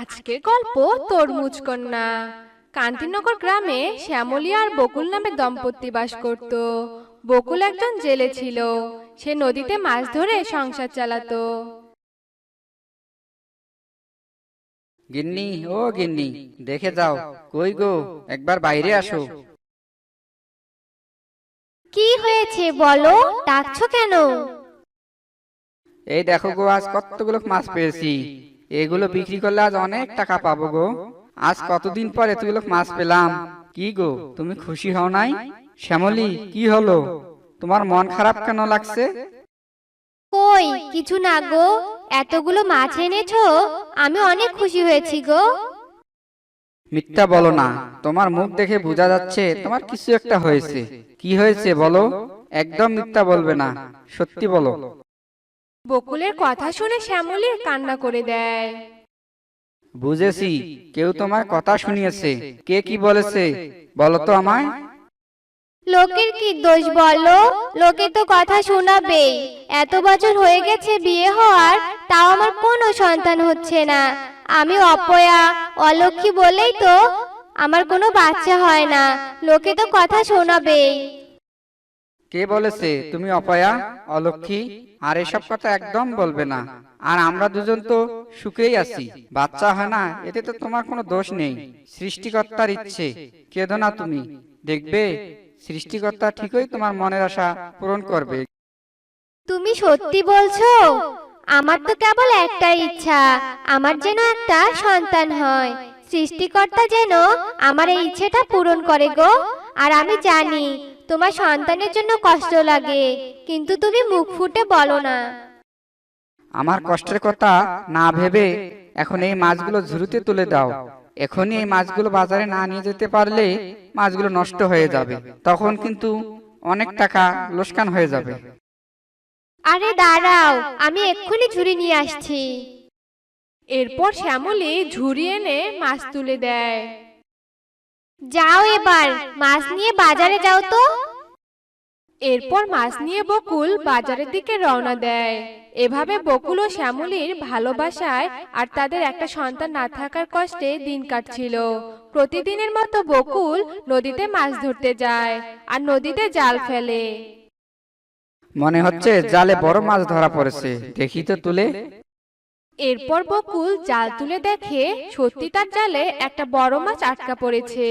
আজকের গল্প তরমুজ কন্যা। কান্তিনগর গ্রামে শ্যামলী আর বকুল নামে দম্পতি বাস করত। বকুল একজন জেলে ছিল। সে নদীতে মাছ ধরে সংসার চালাতো। গিন্নি ও গিন্নি দেখে যাও। কই গো? একবার বাইরে আসো। কি হয়েছে বলো? ডাকছো কেন? এই দেখো গো আজ কতগুলো মাছ পেয়েছি। এগুলো বিক্রি করলে আজ অনেক টাকা পাবো গো। আজ কতদিন পর এতগুলো মাছ পেলাম? কি গো তুমি খুশি হও নাই? শ্যামলী কি হলো? তোমার মন খারাপ কেন লাগছে? কই কিছু না গো। এতগুলো মাছ এনেছো আমি অনেক খুশি হয়েছি গো। মিথ্যা বলো না তোমার মুখ দেখে বোঝা যাচ্ছে তোমার কিছু একটা হয়েছে। কি হয়েছে বলো? একদম মিথ্যা বলবে না সত্যি বলো। বকুলের কথা শুনে শ্যামলীর কান্না করে দেয়। বুঝেছি কেউ তোমার কথা শুনিয়েছে। কে কি বলেছে বলো তো আমায়। লোকের কি দোষ বলো? লোকে তো কথা শোনাবে এত বছর হয়ে গেছে বিয়ে হওয়ার তাও আমার কোনো সন্তান হচ্ছে না। আমি অপয়া অলক্ষী বলেই তো আমার কোনো বাচ্চা হয় না। লোকে তো কথা শোনাবেই। কে বলেছে তুমি অপয়া অলক্ষী আর এসব কথা একদম বলবে না। আর আমরা দুজন তো সুখেই আছি। বাচ্চা হয় না এতে তো তোমার কোনো দোষ নেই। সৃষ্টিকর্তার ইচ্ছে। কেঁদো না তুমি। দেখবে সৃষ্টিকর্তা ঠিকই তোমার মনের আশা পূরণ করবে। তুমি সত্যি বলছো? আমার তো কেবল একটাই ইচ্ছা। আমার যেন একটা সন্তান হয়। সৃষ্টিকর্তা যেন আমার এই ইচ্ছেটা পূরণ করে গো। আর আমি জানি তোমার সন্তানের জন্য কষ্ট লাগে কিন্তু তুমি মুখ ফুটে বলো না। আমার কষ্টের কথা না ভেবে এখন এই মাছগুলো ঝুড়িতে তুলে দাও। এখনই এই মাছগুলো বাজারে না নিয়ে যেতে পারলে মাছগুলো নষ্ট হয়ে যাবে। তখন কিন্তু অনেক টাকা লোকসান হয়ে যাবে। আরে দাঁড়াও আমি এক্ষুনি ঝুড়ি নিয়ে আসছি। এরপর শ্যামলী ঝুড়ি এনে মাছ তুলে দেয়। যাও এবার মাছ নিয়ে বাজারে যাও তো। এরপর মাছ নিয়ে বকুল বাজারের দিকে রওনা দেয়। এভাবে বকুল ও শ্যামলীর ভালোবাসায় আর তাদের একটা সন্তান না থাকার কষ্টে দিন কাটছিল। প্রতিদিনের মতো বকুল নদীতে মাছ ধরতে যায় আর নদীতে জাল ফেলে। মনে হচ্ছে জালে বড় মাছ ধরা পড়েছে। দেখি তো তুলে। এরপর বকুল জাল তুলে দেখে সত্যি তার জালে একটা বড় মাছ আটকা পড়েছে।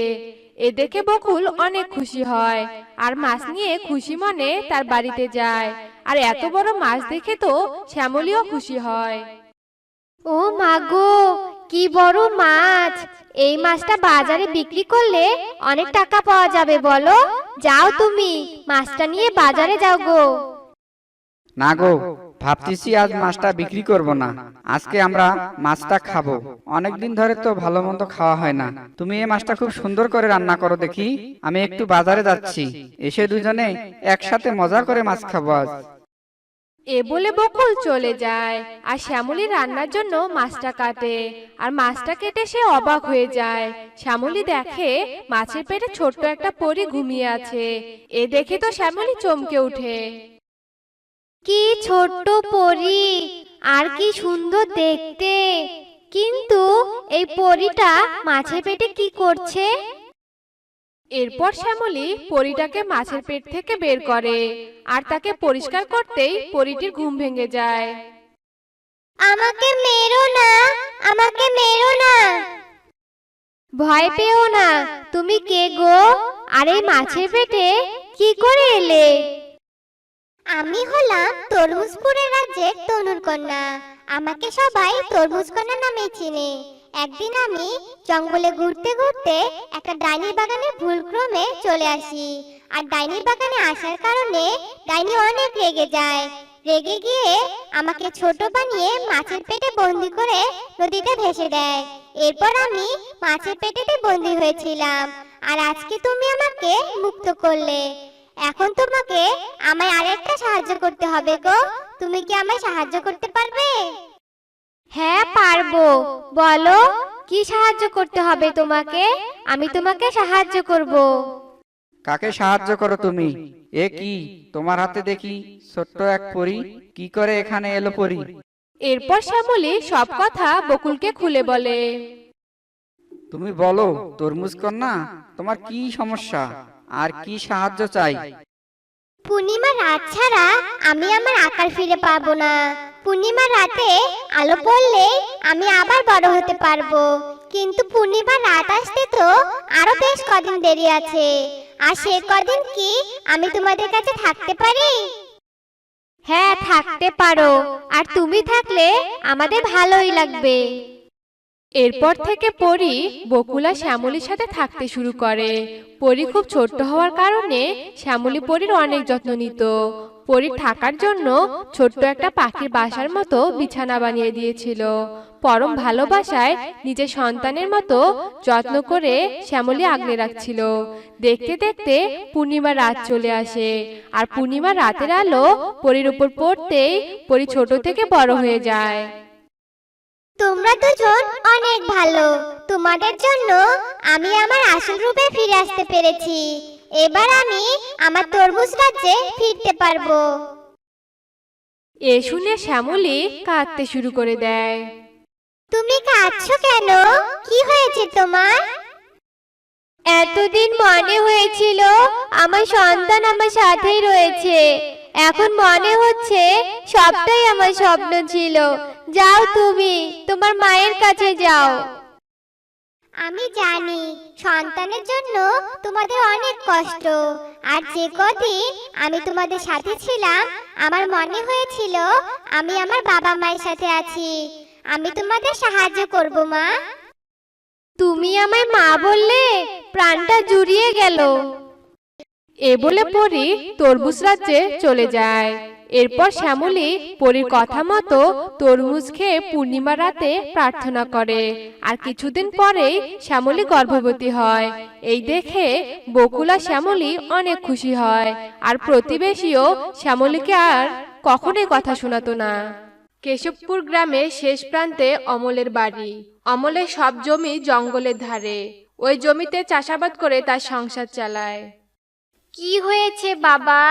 এ দেখে বকুল অনেক খুশি হয় আর মাছ নিয়ে খুশি মনে তার বাড়িতে যায়। আর এত বড় মাছ দেখে তো শ্যামলীও খুশি হয়। ও মাগো কি বড় মাছ! এই মাছটা বাজারে বিক্রি করলে অনেক টাকা পাওয়া যাবে বলো। যাও তুমি মাছটা নিয়ে বাজারে যাও গো। না গো ভাবতেছি আজ মাছটা বিক্রি করব না। আজকে আমরা মাছটা খাব। অনেকদিন ধরে তো ভালো মন্দ খাওয়া হয় না। তুমি এই মাছটা খুব সুন্দর করে রান্না করো দেখি। আমি একটু বাজারে যাচ্ছি। এসে দুজনে একসাথে মজা করে মাছ খাব আজ। এ বলে বকুল চলে যায় আর শ্যামলী রান্নার জন্য মাছটা কাটে। আর মাছটা কেটে সে অবাক হয়ে যায়। শ্যামলী দেখে মাছের পেটে ছোট্ট একটা পরি ঘুমিয়ে আছে। এ দেখে তো শ্যামলী চমকে ওঠে। কি ছোট্ট পরি আর কি সুন্দর দেখতে। কিন্তু এই পরিটা মাছের পেটে কি করছে? এরপর শ্যামলী পরিটাকে মাছের পেট থেকে বের করে আর তাকে পরিষ্কার করতেই পরিটির ঘুম ভেঙে যায়। আমাকে মেরো না আমাকে মেরো না। ভয় পেও না তুমি কে গো? আর এই মাছের পেটে কি করে এলে? আমি হলাম তরমুজপুরের রাজ্যের তনুর কন্যা। আমাকে সবাই তরমুজ কন্যা নামে চিনে। একদিন আমি জঙ্গলে ঘুরতে ঘুরতে একটা ডাইনির বাগানে ভুলক্রমে চলে আসি। আর ডাইনির বাগানে আসার কারণে ডাইনি অনেক রেগে যায়। রেগে গিয়ে আমাকে ছোট বানিয়ে মাছের পেটে বন্দি করে নদীতে ভেসে দেয়। এরপর আমি মাছের পেটেতে বন্দি হয়েছিলাম। আর আজকে তুমি আমাকে মুক্ত করলে। এখন তোমাকে আমায় আরেকটা সাহায্য করতে হবে গো। তুমি কি আমায় সাহায্য করতে পারবে? হ্যাঁ পারব। বলো কি সাহায্য করতে হবে তোমাকে? আমি তোমাকে সাহায্য করব। কাকে সাহায্য করো তুমি? এ কি? তোমার হাতে দেখি ছোট্ট এক পরি কি করে এখানে এলো পরি? এরপর শ্যামলী সব কথা বকুলকে খুলে বলে। তুমি বলো তরমুজ কন্যা তোমার কি সমস্যা? আর কি সাহায্য চাই? পূর্ণিমা রাত ছাড়া আমি আমার আকার ফিরে পাবো না। পূর্ণিমা রাতে আলো পড়লে আমি আবার বড় হতে পারব। কিন্তু পূর্ণিমা রাত আসতে তো আরও বেশ কদিন দেরি আছে। আর সে কদিন কি আমি তোমাদের কাছে থাকতে পারি? হ্যাঁ থাকতে পারো। আর তুমি থাকলে আমাদের ভালোই লাগবে। এরপর থেকে পরি বকুলা শ্যামলির সাথে থাকতে শুরু করে। পরি খুব ছোট্ট হওয়ার কারণে শ্যামলী পরির অনেক যত্ন নিত। পরির থাকার জন্য ছোট্ট একটা পাখির বাসার মতো বিছানা বানিয়ে দিয়েছিল। পরম ভালোবাসায় নিজের সন্তানের মতো যত্ন করে শ্যামলী আগলে রাখছিল। দেখতে দেখতে পূর্ণিমা রাত চলে আসে। আর পূর্ণিমা রাতের আলো পরির উপর পড়তেই পরি ছোট থেকে বড় হয়ে যায়। তোমরা দুজন অনেক ভালো। তোমাদের জন্য আমি আমার আসল রূপে ফিরে আসতে পেরেছি। এবার আমি আমার তরমুজ রাজ্যে ফিরতে পারব। এ শুনে শ্যামলী কাঁদতে শুরু করে দেয়। তুমি কাঁদছো কেন? কি হয়েছে তোমার? এতদিন মনে হয়েছিল আমার সন্তান আমার সাথেই রয়েছে। এখন মনে হচ্ছে সবটাই আমার স্বপ্ন ছিল। যাও তুমি তোমার মায়ের কাছে যাও। আমি জানি সন্তানের জন্য তোমাদের অনেক কষ্ট। আর যে কদিন আমি তোমাদের সাথে ছিলাম আমার মনে হয়েছিল আমি আমার বাবা মায়ের সাথে আছি। আমি তোমাদের সাহায্য করব মা। তুমি আমায় মা বললে প্রাণটা জুড়িয়ে গেল। এ বলে পরি তরমুজ রাজ্যে চলে যায়। এরপর শ্যামলী পরীর কথা মতো তরমুজ খেয়ে পূর্ণিমা রাতে প্রার্থনা করে। আর কিছুদিন পরেই শ্যামলী গর্ভবতী হয়। এই দেখে বকুলা শ্যামলী অনেক খুশি হয়। আর প্রতিবেশীও শ্যামলীকে আর কখনোই কথা শোনাতো না। কেশবপুর গ্রামের শেষ প্রান্তে অমলের বাড়ি। অমলের সব জমি জঙ্গলের ধারে। ওই জমিতে চাষাবাদ করে তার সংসার চালায়। কি হয়েছে বাবা?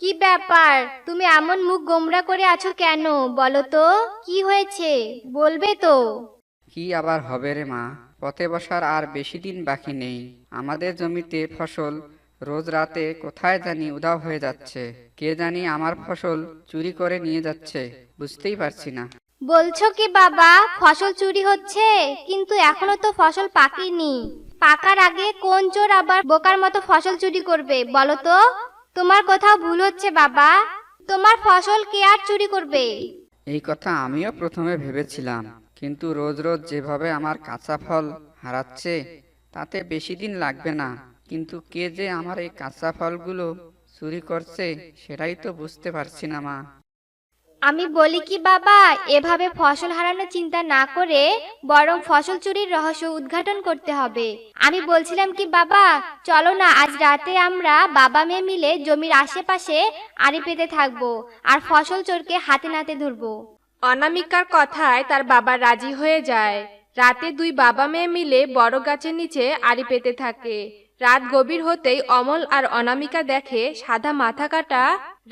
কি ব্যাপার? তুমি এমন মুখ গোমরা করে আছো কেন? বলো তো কি হয়েছে? বলবে তো। কি আবার হবে রে মা? পথে বসার আর বেশি দিন বাকি নেই। আমাদের জমিতে ফসল রোজ রাতে কোথায় জানি উধাও হয়ে যাচ্ছে। কে জানি আমার ফসল চুরি করে নিয়ে যাচ্ছে বুঝতেই পারছি না। বলছো কি বাবা ফসল চুরি হচ্ছে? কিন্তু এখনও তো ফসল পাকেনি। পাকার আগে কোন চোর আবার বোকার মতো ফসল চুরি করবে, বলো তো? তোমার কোথাও ভুল হচ্ছে বাবা। তোমার ফসল কে আর চুরি করবে? এই কথা আমিও প্রথমে ভেবেছিলাম, কিন্তু রোজ রোজ যেভাবে আমার কাঁচা ফল হারাচ্ছে, তাতে বেশি দিন লাগবে না। কিন্তু কে যে আমার এই কাঁচা ফলগুলো চুরি করছে, সেটাই তো বুঝতে পারছি না মা। আমি বলি কি, বাবা, এভাবে ফসল হারানোর চিন্তা না করে বরং ফসল চুরির রহস্য উদ্ঘাটন করতে হবে। আমি বলছিলাম কি, বাবা, চলো না, আজ রাতে আমরা বাবা মেয়ে মিলে জমির আশেপাশে আড়ি পেতে থাকব আর ফসল চোরকে হাতে নাতে ধরবো। অনামিকার কথায় তার বাবা রাজি হয়ে যায়। রাতে দুই বাবা মেয়ে মিলে বড় গাছের নিচে আড়ি পেতে থাকে। রাত গভীর হতেই অমল আর অনামিকা দেখে সাদা মাথা কাটা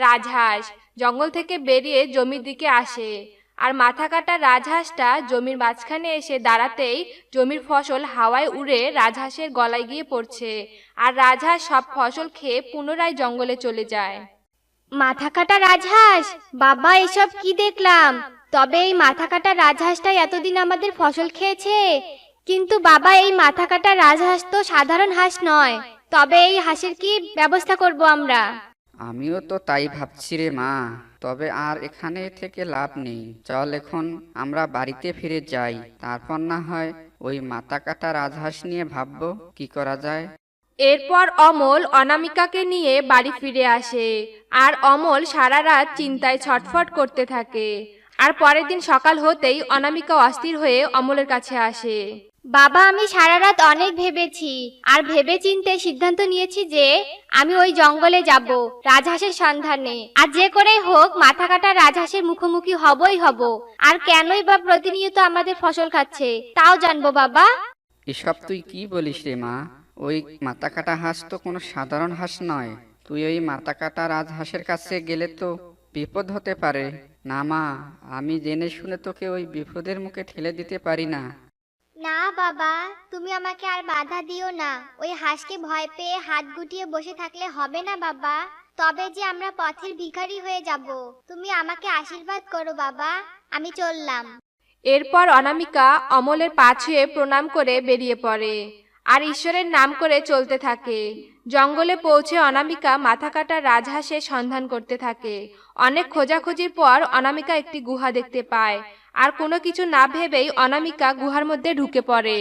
রাজহাঁস। জঙ্গল থেকে বেরিয়ে জমির দিকে আসে। আর মাথা কাটা রাজহাঁসটা জমির মাঝখানে এসে দাঁড়াতেই জমির ফসল হাওয়ায় উড়ে রাজহাঁসের গলায় গিয়ে পড়ছে। আর রাজহাঁস সব ফসল খেয়ে পুনরায় জঙ্গলে চলে যায়। মাথা কাটা রাজহাঁস? বাবা, এসব কি দেখলাম? তবে এই মাথা কাটা রাজহাঁসটাই এতদিন আমাদের ফসল খেয়েছে। কিন্তু বাবা, এই মাথা কাটা রাজহাঁস তো সাধারণ হাঁস নয়। তবে এই হাঁসের কি ব্যবস্থা করব আমরা? আমিও তো তাই ভাবছি রে মা, তবে আর এখানে থেকে লাভ নেই। চল এখন আমরা বাড়িতে ফিরে যাই। তারপর না হয় ওই মাথা কাটা রাজহাঁস নিয়ে ভাববো কি করা যায়। এরপর অমল অনামিকাকে নিয়ে বাড়ি ফিরে আসে। আর অমল সারা রাত চিন্তায় ছটফট করতে থাকে। আর পরের দিন সকাল হতেই অনামিকা অস্থির হয়ে অমলের কাছে আসে। বাবা, আমি সারা রাত অনেক ভেবেছি আর ভেবে চিন্তে সিদ্ধান্ত নিয়েছি যে আমি ওই জঙ্গলে যাব, রাজহাঁসের সন্ধানে। আর যে করেই হোক মাথা কাটা রাজহাঁসের মুখোমুখি হবই হব। আর কেনই বা প্রতিনিয়ত আমাদের ফসল খাচ্ছে, তাও জানব বাবা। এসব তুই কি বলিস রে মা? ওই মাথা কাটা হাঁস তো কোনো সাধারণ হাঁস নয়। তুই ওই মাথা কাটা রাজহাঁসের কাছে গেলে তো বিপদ হতে পারে। না মা, আমি জেনে শুনে তোকে ওই বিপদের মুখে ঠেলে দিতে পারি না। না, বাবা, তুমি আমাকে আর বাধা দিও না। ওই হাঁসকে ভয় পেয়ে হাত গুটিয়ে বসে থাকলে হবে না, বাবা। তবে যে আমরা পথের ভিখারি হয়ে যাব, তুমি আমাকে আশীর্বাদ করো, বাবা। আমি চললাম। এরপর অনামিকা অমলের পা ছুঁয়ে প্রণাম করে বেরিয়ে পড়ে আর ঈশ্বরের নাম করে চলতে থাকে। জঙ্গলে পৌঁছে অনামিকা মাথা কাটা রাজহাঁসের সন্ধান করতে থাকে। অনেক খোঁজাখুঁজির পর অনামিকা একটি গুহা দেখতে পায়। আর কোনো কিছু না ভেবেই অনামিকা গুহার মধ্যে ঢুকে পড়ে।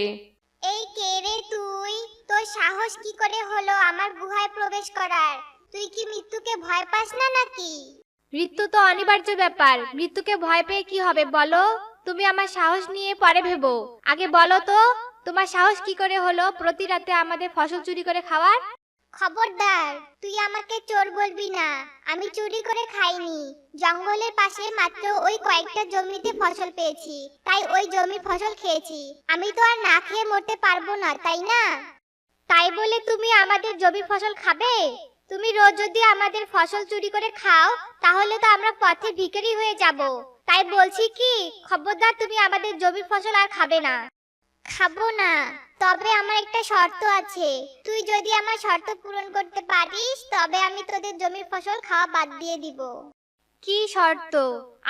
এই কে রে তুই? তোর সাহস কি করে হলো আমার গুহায় প্রবেশ করার? তুই কি মৃত্যুকে ভয় পাস না নাকি? মৃত্যু তো অনিবার্য ব্যাপার। মৃত্যুকে ভয় পেয়ে কি হবে বলো? তুমি আমার সাহস নিয়ে পরে ভেবো। আগে বলো তো তোমার সাহস কি করে হলো প্রতি রাতে আমাদের ফসল চুরি করে খাওয়ার? খবরদার, তুই আমাকে চোর বলবি না। আমি চুরি করে খাইনি। জঙ্গলের পাশে মাত্র ওই কয়েকটা জমিতে ফসল পেয়েছি। তাই ওই জমির ফসল খেয়েছি। আমি তো আর না খেয়ে মরতে পারব না, তাই না? তাই বলে তুমি আমাদের জমির ফসল খাবে? তুমি রোজ যদি আমাদের ফসল চুরি করে খাও, তাহলে তো আমরা পথে ভিখারি হয়ে যাব। তাই বলছি কি, খবরদার, তুমি আমাদের জমির ফসল আর খাবে না। খাব না। তবে আমার একটা শর্ত আছে। তুই যদি আমার শর্ত পূরণ করতে পারিস তবে আমি তোদের জমির ফসল খাওয়া বাদ দিয়ে দিব। কি শর্ত?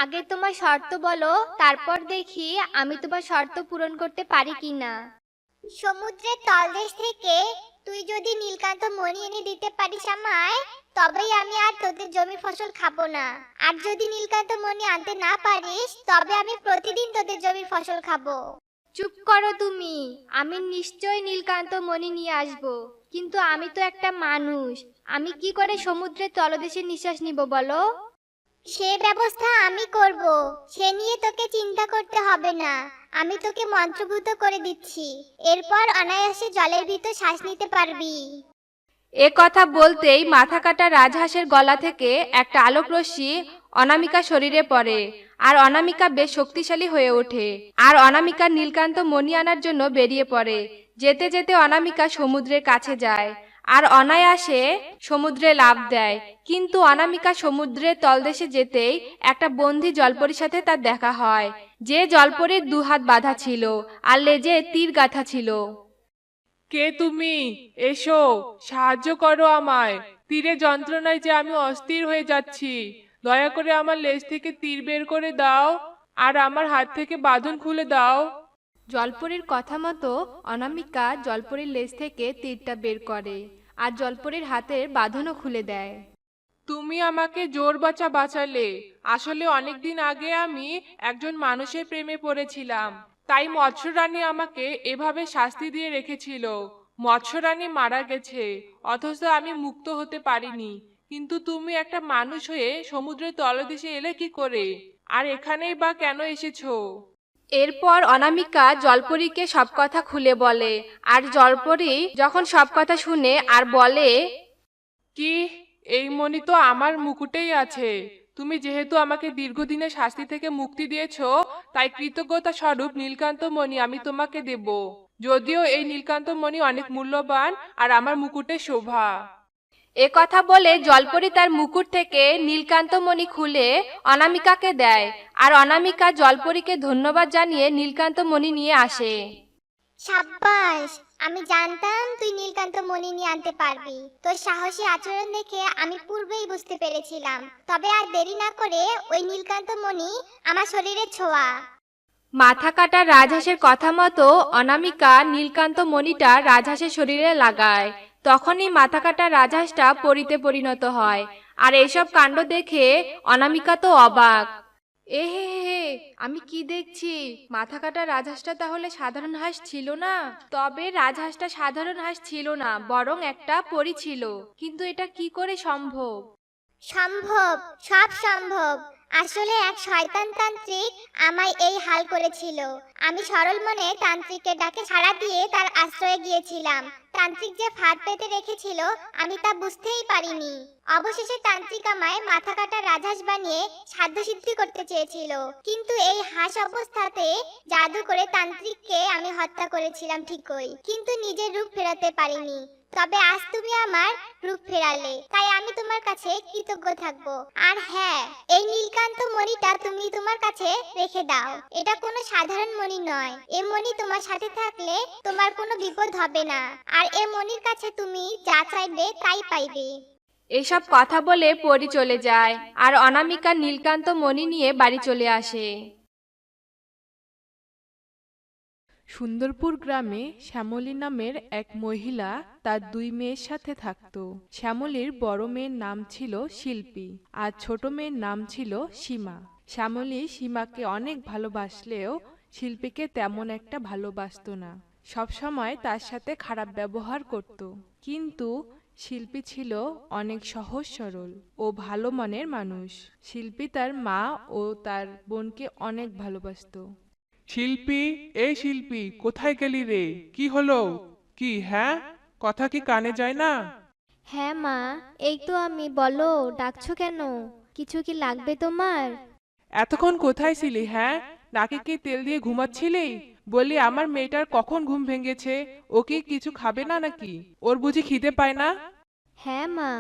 আগে তোমার শর্ত বলো তারপর দেখি আমি তোমার শর্ত পূরণ করতে পারি কি না সমুদ্রের তলদেশ থেকে তুই যদি নীলকান্ত মণি এনে দিতে পারিস আমায় তবেই আমি আর তোদের জমি ফসল খাব না। আর যদি নীলকান্ত মণি আনতে না পারিস তবে আমি প্রতিদিন তোদের জমির ফসল খাব। চুপ করো তুমি। আমি নিশ্চয় নীলকান্ত মণি নিয়ে আসব। কিন্তু আমি তো একটা মানুষ। আমি কি করে সমুদ্রের তলদেশে নিঃশ্বাস নিব বলো? সে ব্যবস্থা আমি করব। সে নিয়ে তোকে চিন্তা করতে হবে না। আমি তোকে মন্ত্রভূত করে দিচ্ছি। এরপর অনায়াসে জলের ভিতর শ্বাস নিতে পারবি। এ কথা বলতেই মাথা কাটা রাজহাঁসের গলা থেকে একটা আলোক রশ্মি অনামিকা শরীরে পড়ে। আর অনামিকা বেশ শক্তিশালী হয়ে ওঠে। আর অনামিকা নীলকান্ত মণি আনার জন্য বেরিয়ে পড়ে। যেতে যেতে অনামিকা সমুদ্রের কাছে যায়। আর অনায়াসে সমুদ্রে লাফ দেয়। কিন্তু অনামিকা সমুদ্রের তলদেশে যেতেই একটা বন্দি জলপরীর সাথে তার দেখা হয়। যে জলপরীর দুহাত বাঁধা ছিল আর লেজে তীর গাঁথা ছিল। কে তুমি? এসো, সাহায্য করো আমায়। তীরে যন্ত্রণায় যে আমি অস্থির হয়ে যাচ্ছি। দয়া করে আমার লেজ থেকে তীর বের করে দাও আর আমার হাত থেকে বাঁধন খুলে দাও। জলপরীর কথা মতো অনামিকা জলপরীর লেজ থেকে তীরটা বের করে আর জলপরীর হাতের বাঁধনও খুলে দেয়। তুমি আমাকে জোর বাঁচা বাঁচালে। আসলে অনেকদিন আগে আমি একজন মানুষের প্রেমে পড়েছিলাম। তাই মৎস্যরানী আমাকে এভাবে শাস্তি দিয়ে রেখেছিল। মৎস্যরানী মারা গেছে অথচ আমি মুক্ত হতে পারিনি। কিন্তু তুমি একটা মানুষ হয়ে সমুদ্রের তলদেশে এলে কি করে? আর এখানেই বা কেন এসেছ? এরপর অনামিকা জলপরীকে সব কথা খুলে বলে আর জলপরী যখন সব কথা শুনে আর বলে কি? এই মণি তো আমার মুকুটেই আছে। তুমি যেহেতু আমাকে দীর্ঘদিনের শাস্তি থেকে মুক্তি দিয়েছ তাই কৃতজ্ঞতা স্বরূপ নীলকান্ত মণি আমি তোমাকে দেব। যদিও এই নীলকান্ত মণি অনেক মূল্যবান আর আমার মুকুটে শোভা। এ কথা বলে জলপরি তার মুকুট থেকে নীলকান্তমণি খুলে অনামিকাকে দেয় আর অনামিকা জলপরীকে ধন্যবাদ জানিয়ে নীলকান্তমণি নিয়ে আসে। সাব্বাস আমি জানতাম তুই নীলকান্ত মণি নিয়ে আনতে পারবি। তোর সাহসী আচরণ দেখে আমি পূর্বেই বুঝতে পেরেছিলাম। তবে আর দেরি না করে ওই নীলকান্ত মণি আমার শরীরে ছোঁয়া। মাথা কাটা রাজহাঁসের কথা মতো অনামিকা নীলকান্ত মণিটা রাজহাঁসের শরীরে লাগায়। তখনই মাথা কাটা রাজহাঁসটা পরিতে পরিণত হয়। আর এইসব কাণ্ড দেখে অনামিকা তো অবাক। এ হে হে আমি কি দেখছি? মাথা কাটা রাজহাঁসটা তাহলে সাধারণ হাঁস ছিল না? তবে রাজহাঁসটা সাধারণ হাঁস ছিল না, বরং একটা পরি ছিল। কিন্তু এটা কি করে সম্ভব? সম্ভব, সব সম্ভব। আসলে এক শয়তান তান্ত্রিক আমায় এই হাল করেছিল। আমি সরল মনে তান্ত্রিকের ডাকে সাড়া দিয়ে তার আশ্রয়ে গিয়েছিলাম। তান্ত্রিক যে ফাঁদ পেতে রেখেছিল, আমি তা বুঝতেই পারিনি। অবশেষে তান্ত্রিক আমায় মাথা কাটা রাজহাঁস বানিয়ে সাধ্য সিদ্ধি করতে চেয়েছিল। কিন্তু এই হাঁস অবস্থাতে জাদু করে তান্ত্রিককে আমি হত্যা করেছিলাম ঠিকই, কিন্তু নিজের রূপ ফেরাতে পারিনি। তবে আজ তুমি আমার রূপ ফেরালে। তাই আমি তোমার কাছে কৃতজ্ঞ থাকব। আর হ্যাঁ এই নীলকান্ত মণিটা তুমি তোমার কাছে রেখে দাও। এটা কোনো সাধারণ মণি নয়। এ মণি তোমার সাথে থাকলে তোমার কোনো বিপদ হবে না। আর এ মণির কাছে তুমি যা চাইবে তাই পাইবে। এসব কথা বলে পরি চলে যায়। আর অনামিকা নীলকান্ত মণি নিয়ে বাড়ি চলে আসে। সুন্দরপুর গ্রামে শ্যামলী নামের এক মহিলা তার দুই মেয়ের সাথে থাকত। শ্যামলীর বড় মেয়ের নাম ছিল শিল্পী আর ছোট মেয়ের নাম ছিল সীমা। শ্যামলী সীমাকে অনেক ভালোবাসলেও শিল্পীকে তেমন একটা ভালোবাসতো না। সবসময় তার সাথে খারাপ ব্যবহার করত। কিন্তু শিল্পী ছিল অনেক সহজ সরল ও ভালো মনের মানুষ। শিল্পী তার মা ও তার বোনকে অনেক ভালোবাসতো। শিল্পী এই শিল্পী কোথায় গেলি রে? কি হলো? কি হ্যাঁ? কথা কি কানে যায় না? হ্যাঁ মা এই তো আমি বলো ডাকছো কেন? কিছু কি লাগবে তোমার? এতক্ষণ কোথায় ছিলি হ্যাঁ? নাকে কি তেল দিয়ে ঘুমাচ্ছিলি? বলি আমার মেয়েটার কখন ঘুম ভেঙেছে? ও কি কিছু খাবে না নাকি? ওর বুঝি খিদে পায় না? হ্যাঁ মা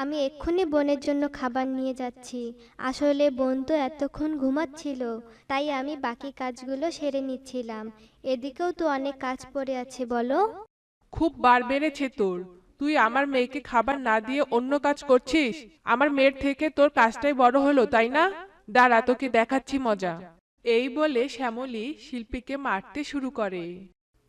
আমি এক্ষুনি বোনের জন্য খাবার নিয়ে যাচ্ছি। আসলে বোন তো এতক্ষণ ঘুমাচ্ছিল তাই আমি বাকি কাজগুলো সেরে নিচ্ছিলাম। এদিকেও তো অনেক কাজ পড়ে আছে বলো। খুব বার বেড়েছে তোর। তুই আমার মেয়েকে খাবার না দিয়ে অন্য কাজ করছিস? আমার মেয়ের থেকে তোর কাজটাই বড় হলো তাই না? দাঁড়া তোকে দেখাচ্ছি মজা। এই বলে শ্যামলী শিল্পীকে মারতে শুরু করে।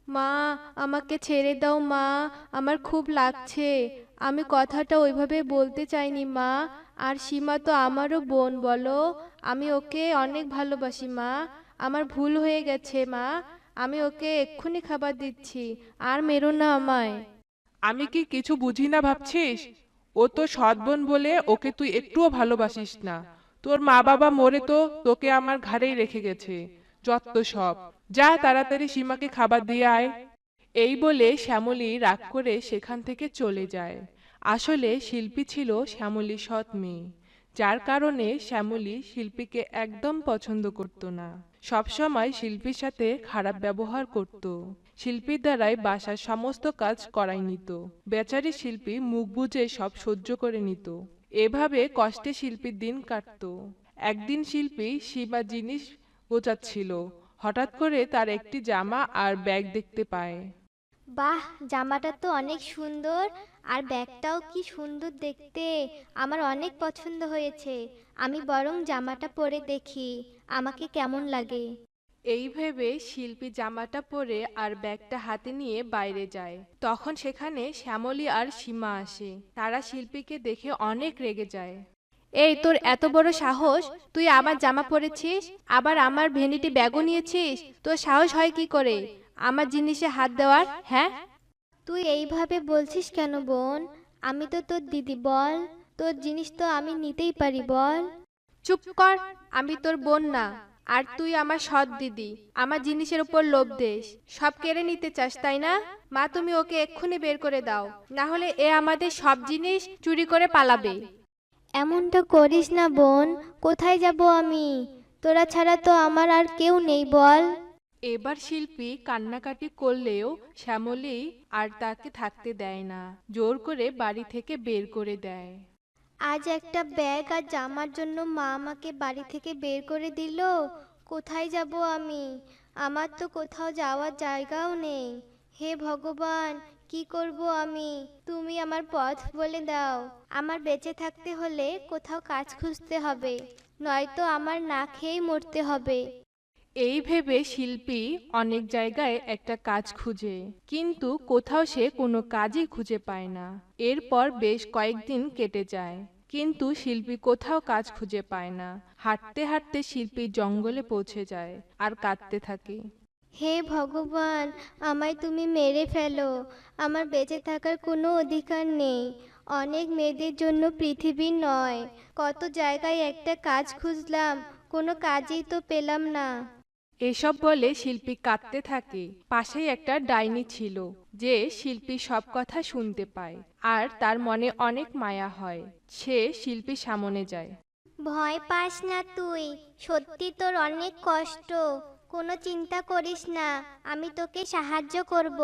মা আমাকে ছেড়ে দাও মা আমার খুব লাগছে। আমি কথাটা ওইভাবে বলতে চাইনি, মা। আর সীমা তো আমারও বোন, বলো। আমি ওকে অনেক ভালোবাসি, মা। আমার ভুল হয়ে গেছে, মা। আমি ওকে এক্ষুনি খাবার দিচ্ছি। আর মেরো না আমায়। আমি কি কিছু বুঝি না ভাবছিস? ও তো সৎ বোন বলে ওকে তুই একটুও ভালোবাসিস না। তোর মা বাবা মরে তো তোকে আমার ঘাড়েই রেখে গেছে। যত সব। যা তাড়াতাড়ি সীমাকে খাবার দিয়ে আয়। এই বলে শ্যামলী রাগ করে সেখান থেকে চলে যায়। আসলে শিল্পী ছিল শ্যামলী সৎ মেয়ে। যার কারণে শ্যামলী শিল্পীকে একদম পছন্দ করত না। সবসময় শিল্পীর সাথে খারাপ ব্যবহার করত। শিল্পীর দ্বারাই বাসার সমস্ত কাজ করাই নিত। বেচারি শিল্পী মুখ বুজে সব সহ্য করে নিত। এভাবে কষ্টে শিল্পীর দিন কাটত। একদিন শিল্পী সীমা জিনিস গোছাচ্ছিল। হঠাৎ করে তার একটি জামা আর ব্যাগ দেখতে পায়। বাহ জামাটা তো অনেক সুন্দর। আর ব্যাগটাও কি সুন্দর দেখতে। আমার অনেক পছন্দ হয়েছে। আমি বরং জামাটা পরে দেখি। আমাকে কেমন লাগে। এই ভেবে শিল্পী জামাটা পরে আর ব্যাগটা হাতে নিয়ে বাইরে যায়। তখন সেখানে শ্যামলী আর সীমা আসে। তারা শিল্পীকে দেখে অনেক রেগে যায়। এই তোর এত বড় সাহস? তুই আমার জামা পরেছিস? আবার আমার ভেনিটি ব্যাগও নিয়েছিস? তোর সাহস হয় কি করে? আমার জিনিসে হাত দেওয়ার হ্যাঁ? তুই এইভাবে বলছিস কেন বোন? আমি তো তোর দিদি বল। তোর জিনিস তো আমি নিতেই পারি বল। চুপ কর আমি তোর বোন না। আর তুই আমার সৎ দিদি। আমার জিনিসের উপর লোভ দেশ। সব কেড়ে নিতে চাস তাই না? মা তুমি ওকে এক্ষুনি বের করে দাও। না হলে এ আমাদের সব জিনিস চুরি করে পালাবে। এমনটা করিস না বোন। কোথায় যাব আমি? তোরা ছাড়া তো আমার আর কেউ নেই বল। এবার শিল্পী কান্নাকাটি করলেও শ্যামলী আর তাকে থাকতে দেয় না, জোর করে বাড়ি থেকে বের করে দেয়। আজ একটা ব্যাগ আর জামার জন্য মা আমাকে বাড়ি থেকে বের করে দিল, কোথায় যাব আমি? আমার তো কোথাও যাওয়ার জায়গাও নেই। হে ভগবান, কি করব আমি? তুমি আমার পথ বলে দাও। আমার বেঁচে থাকতে হলে কোথাও কাজ খুঁজতে হবে, নয়তো আমার না খেয়েই মরতে হবে। এই ভেবে শিল্পী অনেক জায়গায় একটা কাজ খুঁজে, কিন্তু কোথাও সে কোনো কাজই খুঁজে পায় না। এরপর বেশ কয়েকদিন কেটে যায়, কিন্তু শিল্পী কোথাও কাজ খুঁজে পায় না। হাঁটতে হাঁটতে শিল্পী জঙ্গলে পৌঁছে যায় আর কাঁদতে থাকে। হে ভগবান, আমায় তুমি মেরে ফেলো। আমার বেঁচে থাকার কোনো অধিকার নেই। অনেক মেয়েদের জন্য পৃথিবী নয়। কত জায়গায় একটা কাজ খুঁজলাম, কোনো কাজই তো পেলাম না। এসব বলে শিল্পী কাঁদতে থাকে। পাশেই একটা ডাইনি ছিল যে শিল্পী সব কথা শুনতে পায় আর তার মনে অনেক মায়া হয়। সে শিল্পীর সামনে যায়। ভয় পাস না তুই সত্যি তোর অনেক কষ্ট কোনো চিন্তা করিস না আমি তোকে সাহায্য করব।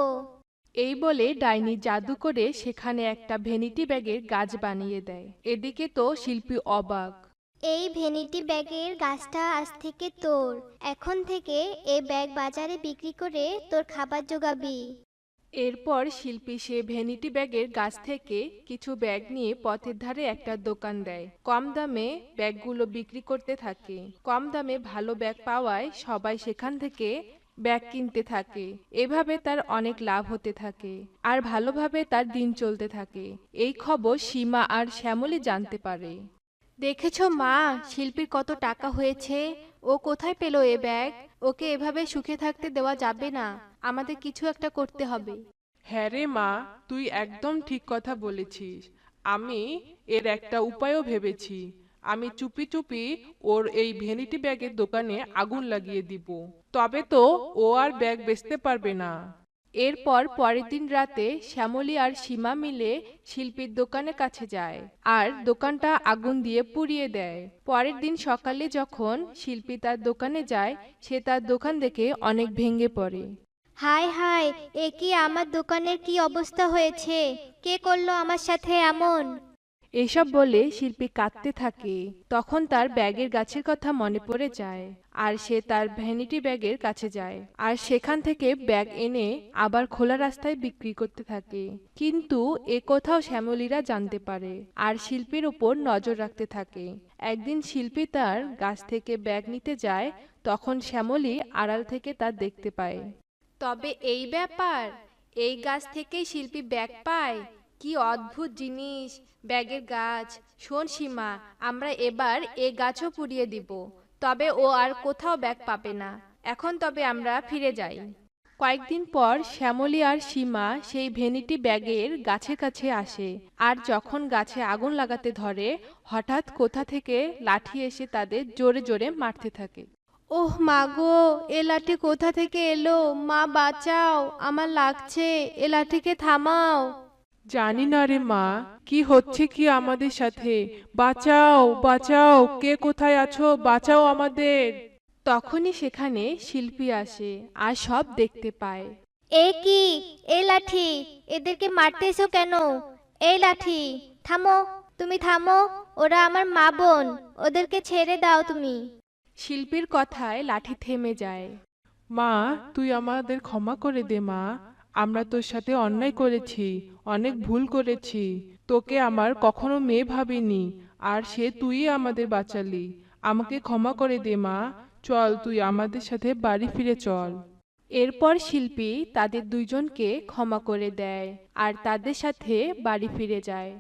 এই বলে ডাইনি জাদু করে সেখানে একটা ভেনিটি ব্যাগের গাছ বানিয়ে দেয়। এদিকে তো শিল্পী অবাক। এই ভ্যানিটি ব্যাগের গাছটা আজ থেকে তোর। এখন থেকে এই ব্যাগ বাজারে বিক্রি করে তোর খাবার জোগাবি। এরপর শিল্পী সে ভ্যানিটি ব্যাগের গাছ থেকে কিছু ব্যাগ নিয়ে পথের ধারে একটা দোকান দেয়। কম দামে ব্যাগগুলো বিক্রি করতে থাকে। কম দামে ভালো ব্যাগ পাওয়ায় সবাই সেখান থেকে ব্যাগ কিনতে থাকে। এভাবে তার অনেক লাভ হতে থাকে আর ভালোভাবে তার দিন চলতে থাকে। এই খবর সীমা আর শ্যামলী জানতে পারে। দেখেছ মা, শিল্পীর কত টাকা হয়েছে? ও কোথায় পেল এ ব্যাগ? ওকে এভাবে সুখে থাকতে দেওয়া যাবে না। আমাদের কিছু একটা করতে হবে। হ্যাঁ রে মা, তুই একদম ঠিক কথা বলেছিস। আমি এর একটা উপায়ও ভেবেছি। আমি চুপি চুপি ওর এই ভ্যানিটি ব্যাগের দোকানে আগুন লাগিয়ে দিব। তবে তো ও আর ব্যাগ বেচতে পারবে না। এরপর পরের দিন রাতে শ্যামলী আর সীমা মিলে শিল্পীর দোকানের কাছে যায় আর দোকানটা আগুন দিয়ে পুড়িয়ে দেয়। পরের দিন সকালে যখন শিল্পী তার দোকানে যায়, সে তার দোকান দেখে অনেক ভেঙে পড়ে। হাই হাই এ কি আমার দোকানের কি অবস্থা হয়েছে? কে করল আমার সাথে এমন? এসব বলে শিল্পী কাঁদতে থাকে। তখন তার ব্যাগের গাছের কথা মনে পড়ে যায় আর সে তার ভ্যানিটি ব্যাগের কাছে যায়। আর সেখান থেকে ব্যাগ এনে আবার খোলা রাস্তায় বিক্রি করতে থাকে। কিন্তু এ কোথাও শ্যামলীরা জানতে পারে আর শিল্পীর উপর নজর রাখতে থাকে। একদিন শিল্পী তার গাছ থেকে ব্যাগ নিতে যায়, তখন শ্যামলী আড়াল থেকে তা দেখতে পায়। তবে এই ব্যাপার, এই গাছ থেকেই শিল্পী ব্যাগ পায়? কি অদ্ভুত জিনিস, ব্যাগের গাছ। শোন সীমা, আমরা এবার এ গাছও পুড়িয়ে দিব, তবে ও আর কোথাও ব্যাগ পাবে না। এখন তবে আমরা ফিরে যাই। কয়েকদিন পর শ্যামলী আর সীমা সেই ভেনিটি ব্যাগের গাছের কাছে আসে, আর যখন গাছে আগুন লাগাতে ধরে, হঠাৎ কোথা থেকে লাঠি এসে তাদের জোরে জোরে মারতে থাকে। ওহ মা গো, এ লাঠি কোথা থেকে এলো? মা বাঁচাও, আমার লাগছে, এ লাঠিকে থামাও। জানি না রে মা কি হচ্ছে কি আমাদের সাথে? বাঁচাও বাঁচাও কে কোথায় আছো? বাঁচাও আমাদের। তখনই সেখানে শিল্পী আসে আর সব দেখতে পায়। এ কি? এই লাঠি এদেরকে মারতেছো কেন? এই লাঠি থামো তুমি থামো ওরা আমার মা বোন ওদেরকে ছেড়ে দাও তুমি। শিল্পীর কথায় লাঠি থেমে যায়। মা তুই আমাদের ক্ষমা করে দে মা। আমরা তোর সাথে অন্যায় করেছি, অনেক ভুল করেছি। তোকে আমার কখনো মেয়ে ভাবিনি, আর সে তুই আমাদের বাঁচালি। আমাকে ক্ষমা করে দে, মা। চল, তুই আমাদের সাথে বাড়ি ফিরে চল। এরপর শিল্পী তাদের দুইজনকে ক্ষমা করে দেয়, আর তাদের সাথে বাড়ি ফিরে যায়।